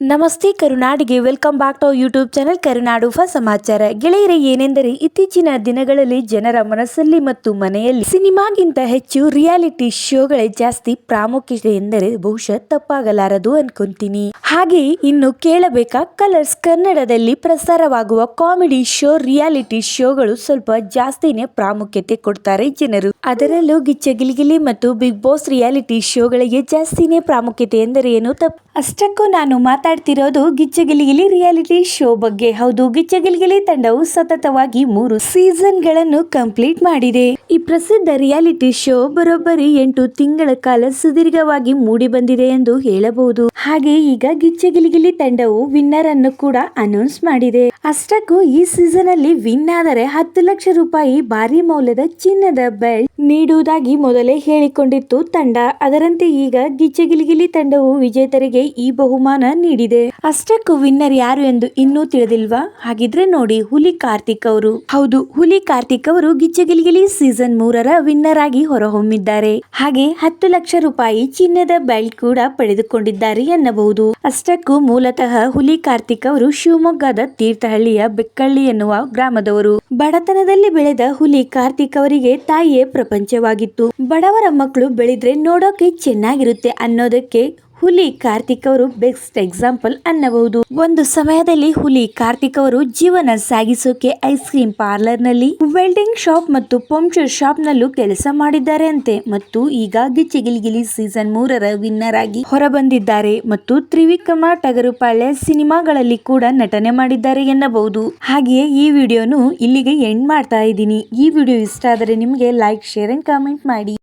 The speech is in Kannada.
ನಮಸ್ತೆ ಕರುನಾಡಿಗೆ welcome back to YouTube channel Karunadu ಫ ಸಮಾಚಾರ. ಗೆಳೆಯರೆ, ಏನೆಂದರೆ ಇತ್ತೀಚಿನ ದಿನಗಳಲ್ಲಿ ಜನರ ಮನಸ್ಸಲ್ಲಿ ಮತ್ತು ಮನೆಯಲ್ಲಿ ಸಿನಿಮಾಗಿಂತ ಹೆಚ್ಚು ರಿಯಾಲಿಟಿ ಶೋಗಳೇ ಜಾಸ್ತಿ ಪ್ರಾಮುಖ್ಯತೆ ಎಂದರೆ ಬಹುಶಃ ತಪ್ಪಾಗಲಾರದು ಅನ್ಕೊಂತೀನಿ. ಹಾಗೆ ಇನ್ನು ಕೇಳಬೇಕಾ ಕಲರ್ಸ್ ಕನ್ನಡದಲ್ಲಿ ಪ್ರಸಾರವಾಗುವ ಕಾಮಿಡಿ ಶೋ ರಿಯಾಲಿಟಿ ಶೋಗಳು ಸ್ವಲ್ಪ ಜಾಸ್ತಿನೇ ಪ್ರಾಮುಖ್ಯತೆ ಕೊಡ್ತಾರೆ ಜನರು. ಅದರಲ್ಲೂ ಗಿಚ್ಚ ಗಿಲಿಗಿಲಿ ಮತ್ತು ಬಿಗ್ ಬಾಸ್ ರಿಯಾಲಿಟಿ ಶೋಗಳಿಗೆ ಜಾಸ್ತಿನೇ ಪ್ರಾಮುಖ್ಯತೆ ಎಂದರೆ ಏನು ತಪ್ಪು? ಅಷ್ಟಕ್ಕೂ ನಾನು ಮಾತಾಡ್ತಿರೋದು ಗಿಚ್ಚಗಿಲಿಗಿಲಿ ರಿಯಾಲಿಟಿ ಶೋ ಬಗ್ಗೆ. ಹೌದು, ಗಿಚ್ಚಗಿಲಿಗಿಲಿ ತಂಡವು ಸತತವಾಗಿ ಮೂರು ಸೀಸನ್ಗಳನ್ನು ಕಂಪ್ಲೀಟ್ ಮಾಡಿದೆ. ಈ ಪ್ರಸಿದ್ಧ ರಿಯಾಲಿಟಿ ಶೋ ಬರೋಬ್ಬರಿ ಎಂಟು ತಿಂಗಳ ಕಾಲ ಸುದೀರ್ಘವಾಗಿ ಮೂಡಿ ಬಂದಿದೆ ಎಂದು ಹೇಳಬಹುದು. ಹಾಗೆ ಈಗ ಗಿಚ್ಚಗಿಲಿಗಿಲಿ ತಂಡವು ವಿನ್ನರ್ ಅನ್ನು ಕೂಡ ಅನೌನ್ಸ್ ಮಾಡಿದೆ. ಅಷ್ಟಕ್ಕೂ ಈ ಸೀಸನ್ ಅಲ್ಲಿ ವಿನ್ ಆದರೆ ಹತ್ತು ಲಕ್ಷ ರೂಪಾಯಿ ಭಾರಿ ಮೌಲ್ಯದ ಚಿನ್ನದ ಬೆಲ್ಟ್ ನೀಡುವುದಾಗಿ ಮೊದಲೇ ಹೇಳಿಕೊಂಡಿತ್ತು ತಂಡ. ಅದರಂತೆ ಈಗ ಗಿಚ್ಚಗಿಲಿಗಿಲಿ ತಂಡವು ವಿಜೇತರಿಗೆ ಈ ಬಹುಮಾನ ನೀಡಿದೆ. ಅಷ್ಟಕ್ಕೂ ವಿನ್ನರ್ ಯಾರು ಎಂದು ಇನ್ನೂ ತಿಳಿದಿಲ್ವಾ? ಹಾಗಿದ್ರೆ ನೋಡಿ ಹುಲಿ ಕಾರ್ತಿಕ್ ಅವರು. ಹೌದು, ಹುಲಿ ಕಾರ್ತಿಕ್ ಅವರು ಗಿಚ್ಚಗಿಲಿಗಿಲಿ ಸೀಸನ್ ಮೂರರ ವಿನ್ನರ್ ಆಗಿ ಹೊರಹೊಮ್ಮಿದ್ದಾರೆ. ಹಾಗೆ ಹತ್ತು ಲಕ್ಷ ರೂಪಾಯಿ ಚಿನ್ನದ ಬೆಲ್ಟ್ ಕೂಡ ಪಡೆದುಕೊಂಡಿದ್ದಾರೆ ಎನ್ನಬಹುದು. ಅಷ್ಟಕ್ಕೂ ಮೂಲತಃ ಹುಲಿ ಕಾರ್ತಿಕ್ ಅವರು ಶಿವಮೊಗ್ಗದ ತೀರ್ಥಹಳ್ಳಿಯ ಬೆಕ್ಕಳ್ಳಿ ಎನ್ನುವ ಗ್ರಾಮದವರು. ಬಡತನದಲ್ಲಿ ಬೆಳೆದ ಹುಲಿ ಕಾರ್ತಿಕ್ ಅವರಿಗೆ ತಾಯಿಯೇ ಪ್ರಪಂಚವಾಗಿತ್ತು. ಬಡವರ ಮಕ್ಕಳು ಬೆಳೆದ್ರೆ ನೋಡೋಕೆ ಚೆನ್ನಾಗಿರುತ್ತೆ ಅನ್ನೋದಕ್ಕೆ ಹುಲಿ ಕಾರ್ತಿಕ್ ಅವರು ಬೆಸ್ಟ್ ಎಕ್ಸಾಂಪಲ್ ಅನ್ನಬಹುದು. ಒಂದು ಸಮಯದಲ್ಲಿ ಹುಲಿ ಕಾರ್ತಿಕ್ ಅವರು ಜೀವನ ಸಾಗಿಸೋಕೆ ಐಸ್ ಕ್ರೀಮ್ ಪಾರ್ಲರ್ನಲ್ಲಿ ವೆಲ್ಡಿಂಗ್ ಶಾಪ್ ಮತ್ತು ಪಂಚರ್ ಶಾಪ್ ನಲ್ಲೂ ಕೆಲಸ ಮಾಡಿದ್ದಾರೆ ಅಂತೆ ಮತ್ತು ಈಗ ಗಿಚ್ಚಿಗಿಲಿಗಿಲಿ ಸೀಸನ್ ಮೂರರ ವಿನ್ನರ್ ಆಗಿ ಹೊರಬಂದಿದ್ದಾರೆ ಮತ್ತು ತ್ರಿವಿಕ್ರಮ ಟಗರುಪಾಳ್ಯ ಸಿನಿಮಾಗಳಲ್ಲಿ ಕೂಡ ನಟನೆ ಮಾಡಿದ್ದಾರೆ ಎನ್ನಬಹುದು. ಹಾಗೆಯೇ ಈ ವಿಡಿಯೋನು ಇಲ್ಲಿಗೆ ಎಂಡ್ ಮಾಡ್ತಾ ಇದ್ದೀನಿ. ಈ ವಿಡಿಯೋ ಇಷ್ಟ ಆದರೆ ನಿಮಗೆ ಲೈಕ್, ಶೇರ್ ಅಂಡ್ ಕಾಮೆಂಟ್ ಮಾಡಿ.